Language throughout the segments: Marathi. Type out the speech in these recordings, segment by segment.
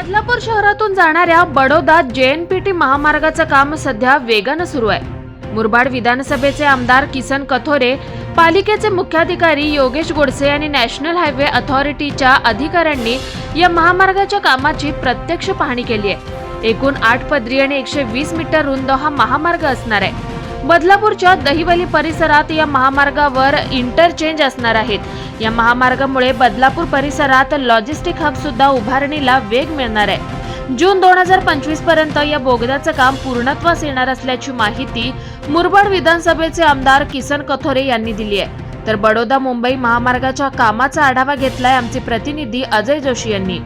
शहरातून जाणाऱ्या बडोदा जेएनपीटी महामार्गाचं काम सध्या वेगानं सुरू आहे. मुरबाड विधानसभेचे आमदार किसन कथोरे पालिकेचे मुख्याधिकारी योगेश गोडसे आणि नॅशनल हायवे अथॉरिटीच्या अधिकाऱ्यांनी या महामार्गाच्या कामाची प्रत्यक्ष पाहणी केली आहे. एकूण आठ पदरी आणि एकशे वीस मीटर रुंद हा महामार्ग असणार आहे. बदलापूरच्या दहिवली परिसरात या महामार्गावर इंटरचेंज असणार आहेत. या महामार्गामुळे बदलापूर परिसरात लॉजिस्टिक हब सुद्धा उभारणीला वेग मिळणार आहे. जून दोन हजार पंचवीसपर्यंत या बोगद्याचं काम पूर्णत्वास येणार असल्याची माहिती मुरबाड विधानसभेचे आमदार किसन कथोरे यांनी दिली आहे. तर बडोदा मुंबई महामार्गाच्या कामाचा आढावा घेतलाय आमचे प्रतिनिधी अजय जोशी यांनी.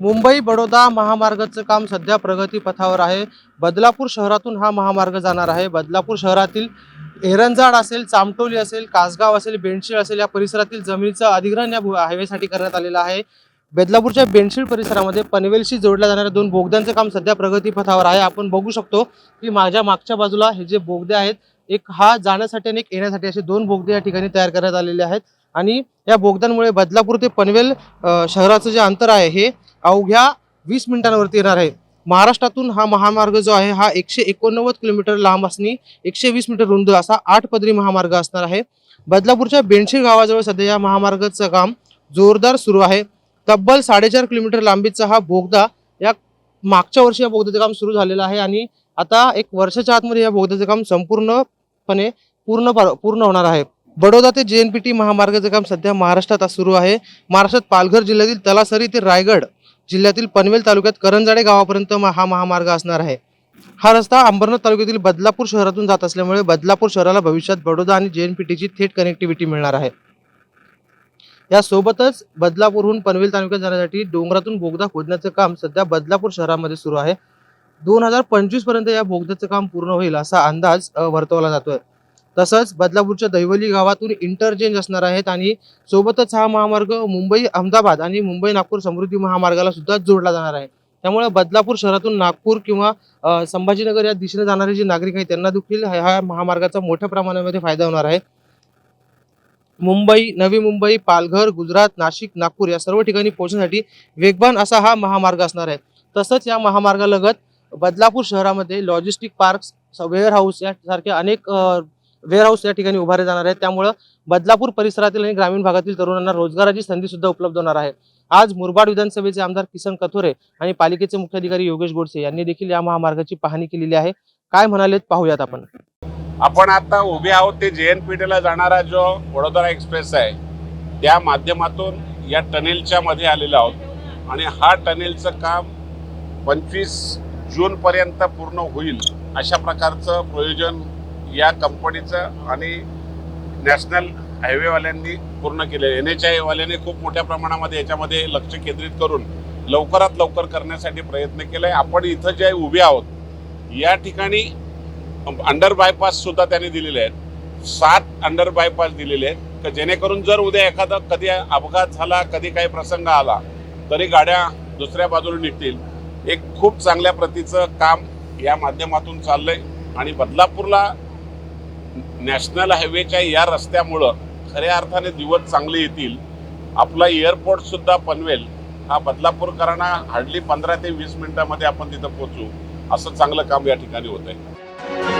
मुंबई बडोदा महामार्गाचं काम सध्या प्रगतीपथावर आहे. बदलापूर शहरातून हा महामार्ग जाणार आहे. बदलापूर शहरातील एरंजाड असेल चामटोली असेल कासगाव असेल बेंडशीळ असेल या परिसरातील जमिनीचं अधिग्रहण या हायवेसाठी करण्यात आलेलं आहे. बदलापूरच्या बेंडशीळ परिसरामध्ये पनवेलशी जोडल्या जाणाऱ्या दोन बोगद्यांचं काम सध्या प्रगतीपथावर आहे. आपण बघू शकतो की माझ्या मागच्या बाजूला हे जे बोगदे आहेत एक हा जाण्यासाठी आणि एक येण्यासाठी असे दोन बोगदे या ठिकाणी तयार करण्यात आलेले आहेत. आणि या बोगद्यांमुळे बदलापूर ते पनवेल शहराचं जे अंतर आहे हे अवघ्या वीस मिनिटांवरती येणार आहे. महाराष्ट्रातून हा महामार्ग जो आहे हा एकशे एकोणनव्वद किलोमीटर लांब असणे एकशे वीस मीटर रुंद असा आठ पदरी महामार्ग असणार आहे. बदलापूरच्या बेणशी गावाजवळ सध्या या महामार्गाचं काम जोरदार सुरू आहे. तब्बल साडेचार किलोमीटर लांबीचा हा बोगदा या मागच्या वर्षी या बोगद्याचं काम सुरू झालेलं आहे आणि आता एक वर्षाच्या आतमध्ये या बोगद्याचं काम संपूर्णपणे पूर्ण पूर्ण होणार आहे. बडोदा ते जे एन पी टी महामार्गाचं काम सध्या महाराष्ट्रात आज सुरू आहे. महाराष्ट्रात पालघर जिल्ह्यातील तलासरी ते रायगड जिल्ह्यातील पनवेल तालुक्यात करंजाडे गावापर्यंत हा महामार्ग असणार आहे. हा रस्ता अंबरनाथ तालुक्यातील बदलापूर शहरातून जात असल्यामुळे बदलापूर शहराला भविष्यात बडोदा आणि जेएनपीटीची थेट कनेक्टिव्हिटी मिळणार आहे. यासोबतच बदलापूरहून पनवेल तालुक्यात जाण्यासाठी डोंगरातून बोगदा खोदण्याचं काम सध्या बदलापूर शहरामध्ये सुरू आहे. दोन हजार पंचवीसपर्यंत या बोगद्याचं काम पूर्ण होईल असा अंदाज वर्तवला जातोय. तसंच बदलापूरच्या दैवली गावातून इंटरचेंज असणार आहेत आणि सोबतच हा महामार्ग मुंबई अहमदाबाद आणि मुंबई नागपूर समृद्धी महामार्गाला सुद्धा जोडला जाणार आहे. त्यामुळे बदलापूर शहरातून नागपूर किंवा संभाजीनगर या दिशेने जाणारे जे नागरिक आहेत त्यांना देखील ह्या महामार्गाचा मोठ्या प्रमाणामध्ये फायदा होणार आहे. मुंबई नवी मुंबई पालघर गुजरात नाशिक नागपूर या सर्व ठिकाणी पोहोचण्यासाठी वेगवान असा हा महामार्ग असणार आहे. तसंच या महामार्गालगत बदलापूर शहरामध्ये लॉजिस्टिक पार्क्स वेअर हाऊस यासारख्या अनेक वेअरहाऊस या ठिकाणी उभारले जाणार आहेत. त्यामुळं बदलापूर परिसरातील आणि ग्रामीण भागातील तरुणांना रोजगाराची संधी सुद्धा उपलब्ध होणार आहे. आज मुरबाड विधानसभेचे आमदार किसन कथोरे आणि पालिकेचे मुख्याधिकारी योगेश गोडसे यांनी देखील या महामार्गाची पाहणी केलेली आहे. काय म्हणालेत पाहूयात आपण. आपण आता उभे आहोत ते जे एन ला जाणारा जो वडोदरा एक्सप्रेस आहे त्या माध्यमातून या टनेलच्या मध्ये आलेलो आहोत. आणि हा टनेलचं काम पंचवीस जूनपर्यंत पूर्ण होईल अशा प्रकारचं प्रयोजन या कंपनीचं आणि नॅशनल हायवेवाल्यांनी पूर्ण केले. एन एच आयवाल्याने खूप मोठ्या प्रमाणामध्ये याच्यामध्ये लक्ष केंद्रित करून लवकरात लवकर करण्यासाठी प्रयत्न केले आपण इथं जे उभे आहोत या ठिकाणी अंडर बायपास सुद्धा त्यांनी दिलेले आहेत. सात अंडर बायपास दिलेले आहेत तर जेणेकरून जर उद्या एखादा कधी अपघात झाला कधी काही प्रसंग आला तरी गाड्या दुसऱ्या बाजूला निघतील. एक खूप चांगल्या प्रतीचं काम या माध्यमातून चाललंय. आणि बदलापूरला नॅशनल हायवेच्या या रस्त्यामुळं खऱ्या अर्थाने दिवस चांगले येतील. आपला एअरपोर्टसुद्धा पनवेल हा बदलापूरकरांना हार्डली पंधरा ते वीस मिनिटामध्ये आपण तिथं पोचू असं चांगलं काम या ठिकाणी होत आहे